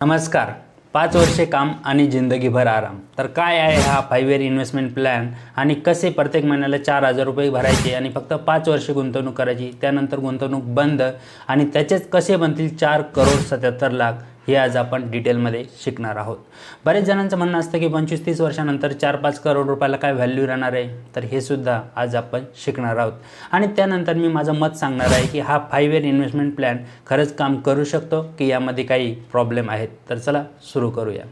नमस्कार. पाच वर्षे काम आणि जिंदगीभर आराम. तर काय आहे हा फाईव्ह इयर इन्व्हेस्टमेंट प्लॅन आणि कसे प्रत्येक महिन्याला चार हजार रुपये भरायचे आणि फक्त पाच वर्षे गुंतवणूक करायची? त्यानंतर गुंतवणूक बंद आणि त्याचेच कसे बनतील? चार करोड सत्याहत्तर लाख. हे आज आपण डिटेलमध्ये शिकणार आहोत. बरेच जणांचं म्हणणं असतं की पंचवीस तीस वर्षानंतर चार पाच करोड रुपयाला काय व्हॅल्यू राहणार आहे? तर हे सुद्धा आज आपण शिकणार आहोत. आणि त्यानंतर मी माझं मत सांगणार आहे की हा फाईव्ह इयर इन्व्हेस्टमेंट प्लॅन खरंच काम करू शकतो की यामध्ये काही प्रॉब्लेम आहेत? तर चला सुरू करूया.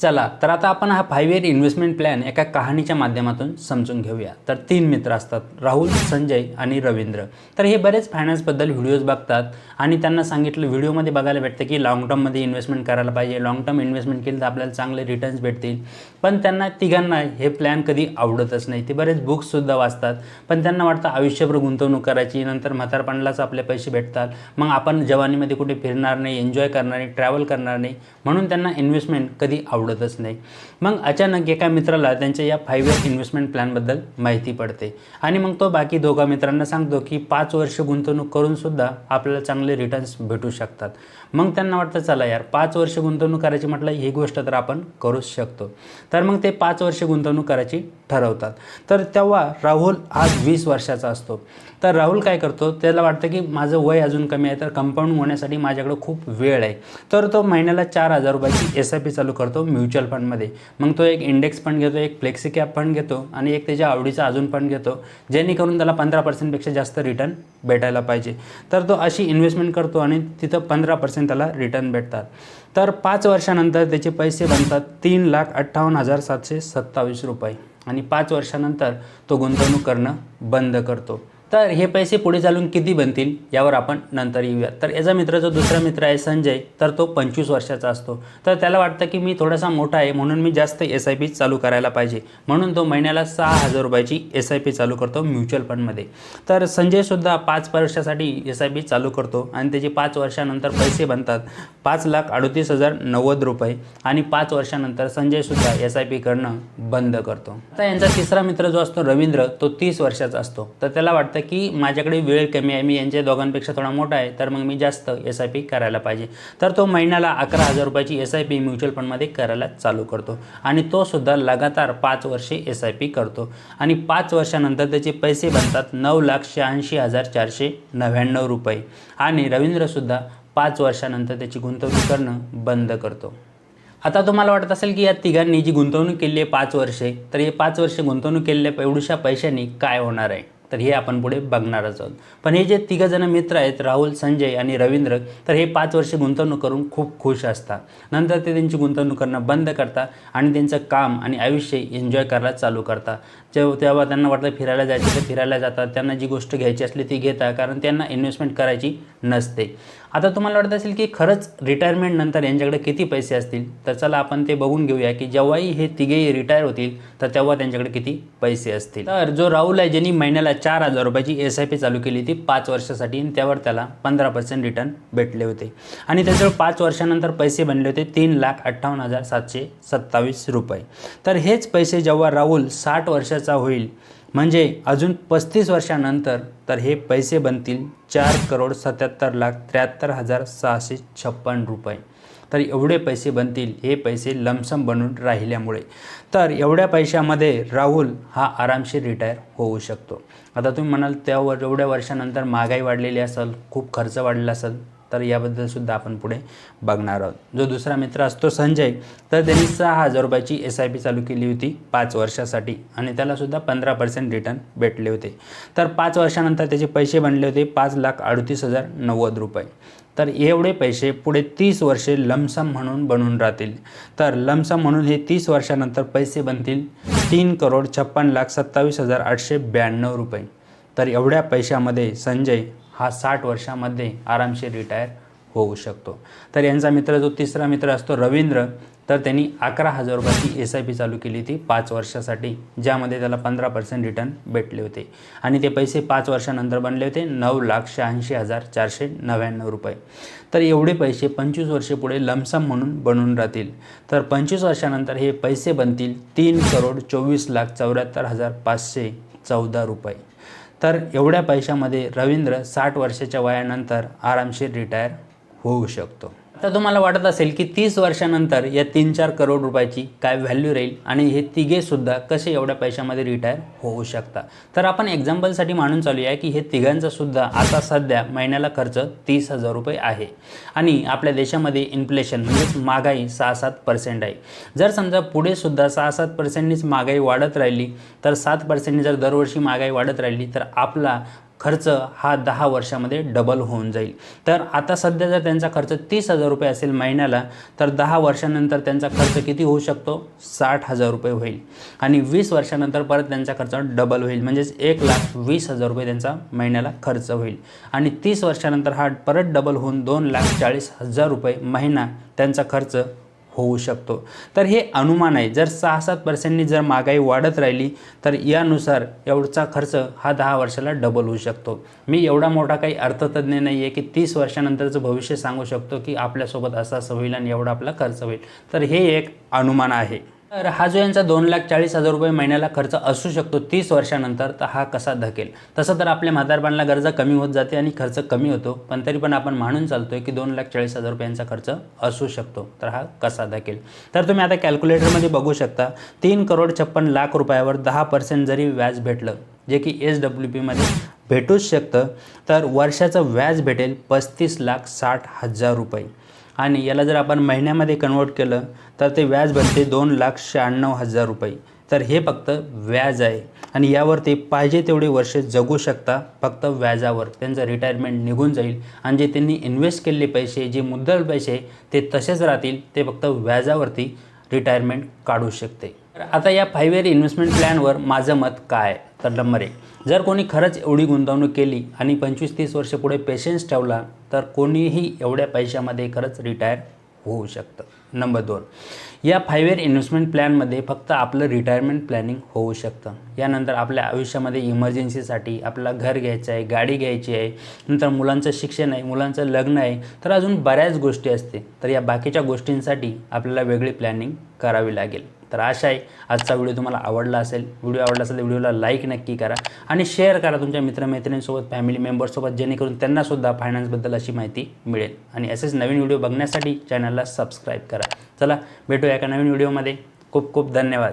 चला तर आता आपण हा फाईव्ह इयर इन्व्हेस्टमेंट प्लॅन एका कहाणीच्या माध्यमातून समजून घेऊया. तर तीन मित्र असतात राहुल संजय आणि रवींद्र. तर हे बरेच फायनान्सबद्दल व्हिडिओज बघतात आणि त्यांना सांगितलं व्हिडिओमध्ये बघायला भेटतं की लाँग टर्ममध्ये इन्व्हेस्टमेंट करायला पाहिजे. लाँग टर्म इन्व्हेस्टमेंट केलं तर आपल्याला चांगले रिटर्न्स भेटतील. पण त्यांना तिघांना हे प्लॅन कधी आवडतच नाही. ते बरेच बुक्ससुद्धा वाचतात. पण त्यांना वाटतं आयुष्यभर गुंतवणूक करायची नंतर म्हातारपणालाच आपले पैसे भेटतात. मग आपण जवानीमध्ये कुठे फिरणार नाही एन्जॉय करणार नाही ट्रॅव्हल करणार नाही. म्हणून त्यांना इन्व्हेस्टमेंट कधी उडतच नाही. मग अचानक एका मित्राला त्यांच्या या फाईव्ह इयर इन्व्हेस्टमेंट प्लॅनबद्दल माहिती पडते. आणि मग तो बाकी दोघा मित्रांना सांगतो की पाच वर्ष गुंतवणूक करूनसुद्धा आपल्याला चांगले रिटर्न्स भेटू शकतात. मग त्यांना वाटतं चला यार पाच वर्ष गुंतवणूक करायची म्हटलं ही गोष्ट तर आपण करूच शकतो. तर मग ते पाच वर्ष गुंतवणूक करायची ठरवतात. तर तेव्हा राहुल आज वीस वर्षाचा असतो. तर राहुल काय करतो त्याला वाटतं की माझं वय अजून कमी आहे तर कंपाऊंड होण्यासाठी माझ्याकडे खूप वेळ आहे. तर तो महिन्याला चार हजार रुपयाची एस आय पी चालू करतो म्युच्युअल फंडमध्ये. मग तो एक इंडेक्स फंड घेतो एक फ्लेक्सी कॅप फंड घेतो आणि एक त्याच्या आवडीचा अजून फंड घेतो जेणेकरून त्याला पंधरा पर्सेंटपेक्षा जास्त रिटर्न भेटायला पाहिजे. तर तो अशी इन्व्हेस्टमेंट करतो आणि तिथं पंधरा पर्सेंट त्याला रिटर्न भेटतात. तर पाच वर्षानंतर त्याचे पैसे बनतात तीन लाख अठ्ठावन्न हजार सातशे सत्तावीस रुपये. आणि पाच वर्षानंतर तो गुंतवणूक करणं बंद करतो. तर हे पैसे पुढे चालून किती बनतील यावर आपण नंतर येऊया तर याचा मित्र जो दुसरा मित्र आहे संजय तर तो पंचवीस वर्षाचा असतो. तर त्याला वाटतं की मी थोडासा मोठा आहे म्हणून मी जास्त एस आय पी चालू करायला पाहिजे. म्हणून तो महिन्याला सहा हजार रुपयाची एस आय पी चालू करतो म्युच्युअल फंडमध्ये. तर संजयसुद्धा पाच वर्षासाठी एस आय पी चालू करतो आणि त्याचे पाच वर्षानंतर पैसे बनतात. पाच लाख अडतीस हजार नव्वद रुपये आणि पाच वर्षानंतर संजयसुद्धा एस आय पी करणं बंद करतो. आता यांचा तिसरा मित्र जो असतो रवींद्र तो तीस वर्षाचा असतो. तर त्याला वाटतं की माझ्याकडे वेळ कमी आहे मी यांच्या दोघांपेक्षा थोडा मोठा आहे तर मग मी जास्त एस आय पी करायला पाहिजे. तर तो महिन्याला अकरा हजार रुपयाची एस आय पी म्युच्युअल फंडमध्ये करायला चालू करतो. आणि तो सुद्धा लगातार पाच वर्षे एस आय पी करतो. आणि पाच वर्षानंतर त्याचे पैसे बनतात नऊ लाख शहाऐंशी हजार चारशे नव्याण्णव रुपये. आणि रवींद्रसुद्धा पाच वर्षानंतर त्याची गुंतवणूक करणं बंद करतो. आता तुम्हाला वाटत असेल की या तिघांनी जी गुंतवणूक केली आहे पाच वर्षे तर हे पाच वर्षे गुंतवणूक केलेल्या एवढ्याशा पैशांनी काय होणार आहे? तर हे आपण पुढे बघणारच आहोत. पण हे जे तिघंजणं मित्र आहेत राहुल संजय आणि रवींद्र तर हे पाच वर्षे गुंतवणूक करून खूप खुश असतात. नंतर ते त्यांची गुंतवणूक करणं बंद करतात आणि त्यांचं काम आणि आयुष्य एन्जॉय करायला चालू करतात. जेव्हा तेव्हा त्यांना वाटतं फिरायला जायचं तर फिरायला जातात. त्यांना जी गोष्ट घ्यायची असली ती घेतात कारण त्यांना इन्व्हेस्टमेंट करायची नसते. आता तुम्हाला वाटत असेल की खरंच रिटायरमेंटनंतर यांच्याकडे किती पैसे असतील? तर चला आपण ते बघून घेऊया की जेव्हाही हे तिघेही रिटायर होतील तर तेव्हा त्यांच्याकडे किती पैसे असतील? तर जो राहुल आहे ज्यांनी महिन्याला चार हजार रुपयाची एस आय पी चालू केली ती पाच वर्षासाठी आणि त्यावर त्याला पंधरा पर्सेंट रिटर्न भेटले होते. आणि त्याच्यावर पाच वर्षानंतर पैसे बनले होते तीन लाख अठ्ठावन्न हजार सातशे सत्तावीस रुपये. तर हेच पैसे जेव्हा राहुल साठ वर्षाचा होईल म्हणजे अजून पस्तीस वर्षानंतर तर हे पैसे बनतील चार करोड सत्याहत्तर लाख त्र्याहत्तर हजार सहाशे छप्पन रुपये. तर एवढे पैसे बनतील हे पैसे लमसम बनून राहिल्यामुळे. तर एवढ्या पैशामध्ये राहुल हा आरामशीर रिटायर होऊ शकतो. आता तुम्ही म्हणाल त्यावर एवढ्या वर्षानंतर महागाई वाढलेली असेल खूप खर्च वाढलेला असेल तर याबद्दलसुद्धा आपण पुढे बघणार आहोत. जो दुसरा मित्र असतो संजय तर त्यांनी सहा हजार रुपयाची एस आय पी चालू केली होती पाच वर्षासाठी आणि त्यालासुद्धा पंधरा पर्सेंट रिटर्न भेटले होते. तर पाच वर्षानंतर त्याचे पैसे बनले होते पाच लाख अडतीस हजार नव्वद रुपये. तर एवढे पैसे पुढे तीस वर्षे लमसम म्हणून बनून राहतील. तर लमसम म्हणून हे तीस वर्षानंतर पैसे बनतील तीन करोड छप्पन लाख सत्तावीस हजार आठशे ब्याण्णव रुपये. तर एवढ्या पैशामध्ये संजय हा साठ वर्षामध्ये आरामशीर रिटायर होऊ शकतो. तर यांचा मित्र जो तिसरा मित्र असतो रवींद्र तर त्यांनी अकरा हजार रुपयाची एस आय पी चालू केली होती पाच वर्षासाठी ज्यामध्ये त्याला पंधरा पर्सेंट रिटर्न भेटले होते. आणि ते पैसे पाच वर्षानंतर बनले होते नऊ लाख शहाऐंशी हजार चारशे नव्याण्णव रुपये. तर एवढे पैसे पंचवीस वर्षे पुढे लमसम म्हणून बनून राहतील. तर पंचवीस वर्षानंतर हे पैसे बनतील तीन करोड चोवीस लाख चौऱ्याहत्तर हजार पाचशे चौदा रुपये. तर एवढ्या पैशामध्ये रवींद्र साठ वर्षाच्या वयानंतर आरामशीर रिटायर होऊ शकतो. आता तुम्हाला वाटत असेल की तीस वर्षानंतर या तीन चार करोड रुपयाची काय व्हॅल्यू राहील आणि हे तिघेसुद्धा कसे एवढ्या पैशामध्ये रिटायर होऊ शकता तर आपण एक्झाम्पलसाठी मानून चालू आहे की हे तिघांचा सुद्धा आता सध्या महिन्याला खर्च तीस हजार रुपये आहे. आणि आपल्या देशामध्ये इन्फ्लेशन म्हणजेच महागाई सहा सात पर्सेंट आहे. जर समजा पुढे सुद्धा सहा सात पर्सेंटनीच महागाई वाढत राहिली तर सात पर्सेंटनी जर दरवर्षी महागाई वाढत राहिली तर आपला खर्च हा दहा वर्षामध्ये डबल होऊन जाईल. तर आता सध्या जर त्यांचा खर्च तीस हजार रुपये असेल महिन्याला तर दहा वर्षानंतर त्यांचा खर्च किती होऊ शकतो? साठ हजार रुपये होईल. आणि वीस वर्षानंतर परत त्यांचा खर्च डबल होईल. म्हणजेच एक लाख वीस हजार रुपये त्यांचा महिन्याला खर्च होईल. आणि तीस वर्षानंतर हा परत डबल होऊन दोन लाख चाळीस हजार रुपये महिना त्यांचा खर्च होऊ शकतो. तर हे अनुमान आहे. जर सहा सात पर्सेंटनी जर महागाई वाढत राहिली तर यानुसार एवढचा खर्च हा दहा वर्षाला डबल होऊ शकतो. मी एवढा मोठा काही अर्थतज्ञ नाही आहे की तीस वर्षानंतरचं भविष्य सांगू शकतो की आपल्यासोबत असा असं होईल आणि एवढा आपला खर्च होईल. तर हे एक अनुमान आहे. तर हा जो यांचा दोन लाख चाळीस हजार रुपये महिन्याला खर्च असू शकतो तीस वर्षानंतर तर हा कसा धकेल तसं तर आपल्या म्हातारपणाला गरजा कमी होत जाते आणि खर्च कमी होतो पण तरी पण आपण मानून चालतोय की दोन लाख चाळीस हजार रुपयांचा खर्च असू शकतो. तर हा कसा धकेल तर तुम्ही आता कॅल्क्युलेटरमध्ये बघू शकता तीन करोड छप्पन लाख रुपयावर दहा पर्सेंट जरी व्याज भेटलं जे की एस डब्ल्यू पीमध्ये भेटूच शकतं तर वर्षाचं व्याज भेटेल पस्तीस लाख साठ हजार रुपये. आणि याला जर आपण महिन्यामध्ये कन्वर्ट केलं तर ते व्याज बनते दोन लाख शहाण्णव हजार रुपये. तर हे फक्त व्याज आहे. आणि यावर ते पाहिजे तेवढे वर्ष जगू शकता फक्त व्याजावर. त्यांचं रिटायरमेंट निघून जाईल. आणि जे त्यांनी इन्व्हेस्ट केलेले पैसे जे मुद्दल पैसे ते तसेच राहतील. ते फक्त व्याजावरती रिटायरमेंट काढू शकते. आता या फाईव्ह इयर इन्व्हेस्टमेंट प्लॅनवर माझं मत काय? तर नंबर एक जर कोणी खरंच एवढी गुंतवणूक केली आणि पंचवीस तीस वर्ष पुढे पेशन्स ठेवला तर कोणीही एवढ्या पैशामध्ये खरंच रिटायर होऊ शकतं. नंबर दोन या फाईव्ह इयर इन्व्हेस्टमेंट प्लॅनमध्ये फक्त आपलं रिटायरमेंट प्लॅनिंग होऊ शकतं. यानंतर आपल्या आयुष्यामध्ये इमर्जन्सीसाठी आपल्याला घर घ्यायचं आहे गाडी घ्यायची आहे नंतर मुलांचं शिक्षण आहे मुलांचं लग्न आहे तर अजून बऱ्याच गोष्टी असते तर या बाकीच्या गोष्टींसाठी आपल्याला वेगळी प्लॅनिंग करावी लागेल. तर आशा आहे. आजचा व्हिडिओ तुम्हाला आवडला असेल व्हिडिओ आवडला असेल तर व्हिडिओला लाईक नक्की करा आणि शेअर करा तुमच्या मित्रमैत्रिणींसोबत फॅमिली मेंबर्ससोबत जेणेकरून त्यांनासुद्धा फायनान्सबद्दल अशी माहिती मिळेल. आणि असेच नवीन व्हिडिओ बघण्यासाठी चॅनलला सबस्क्राईब करा. चला भेटूया एका नवीन व्हिडिओमध्ये. खूप खूप धन्यवाद.